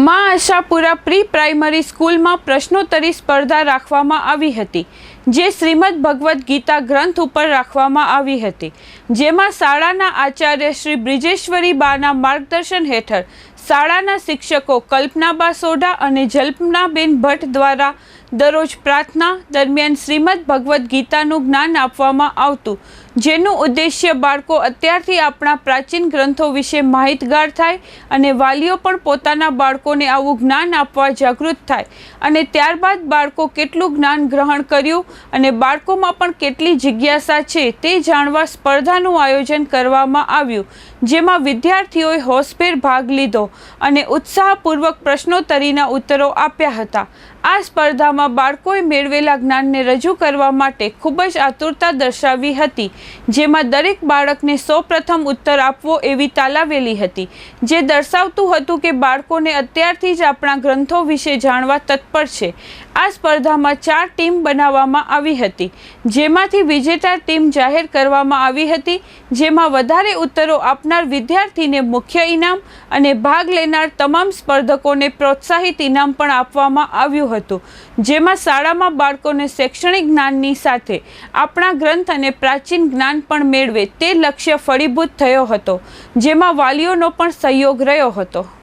મા Ashapura pre primary સ્કૂલમાં પ્રશ્નોત્તરી સ્પર્ધા રાખવામાં આવી હતી, જે શ્રીમદ ભગવદ્ ગીતા ગ્રંથ ઉપર રાખવામાં આવી હતી, જેમાં શાળાના આચાર્ય શ્રી બ્રિજેશ્વરી બાના માર્ગદર્શન હેઠળ શાળાના શિક્ષકો કલ્પનાબા સોઢા અને જલ્પનાબેન ભટ્ટ દ્વારા દરરોજ પ્રાર્થના દરમિયાન શ્રીમદ ભગવદ્ ગીતાનું જ્ઞાન આપવામાં આવતું, જેનું ઉદ્દેશ્ય બાળકો અત્યારથી આપણા પ્રાચીન ગ્રંથો વિશે માહિતગાર થાય અને વાલીઓ પણ પોતાના બાળકોને આવું જ્ઞાન આપવા જાગૃત થાય. અને ત્યારબાદ બાળકો કેટલું જ્ઞાન ગ્રહણ કર્યું અને બાળકોમાં પણ કેટલી જિજ્ઞાસા છે તે જાણવા સ્પર્ધાનું આયોજન કરવામાં આવ્યું, જેમાં વિદ્યાર્થીઓએ હોશભેર ભાગ લીધો. અને ઉત્સાહપૂર્વક પ્રશ્નોત્તરીના ઉત્તરો આપ્યા હતા. આ સ્પર્ધામાં બાળકોએ મેળવેલા જ્ઞાનને રજૂ કરવા માટે ખૂબ જ આતુરતા દર્શાવી હતી, જેમાં દરેક બાળકને સૌપ્રથમ ઉત્તર આપવો એવી તાલાવેલી હતી, જે દર્શાવતું હતું કે બાળકોને અત્યારથી જ આપણા ગ્રંથો વિશે જાણવા તત્પર છે. આ સ્પર્ધામાં ચાર ટીમ બનાવવામાં આવી હતી. જેમાંથી વિજેતા ટીમ જાહેર કરવામાં આવી હતી, જેમાં વધારે ઉત્તરો આપનાર વિદ્યાર્થીને મુખ્ય ઇનામ અને ભાગ લેનાર તમામ સ્પર્ધકોને પ્રોત્સાહિત ઇનામ પણ આપવામાં આવ્યું હતું. જેમાં શાળામાં બાળકોને શૈક્ષણિક જ્ઞાનની સાથે આપણા ગ્રંથ અને પ્રાચીન જ્ઞાન પણ મેળવે તે લક્ષ્ય ફળીભૂત થયો હતો, જેમાં વાલીઓનો પણ સહયોગ રહ્યો હતો.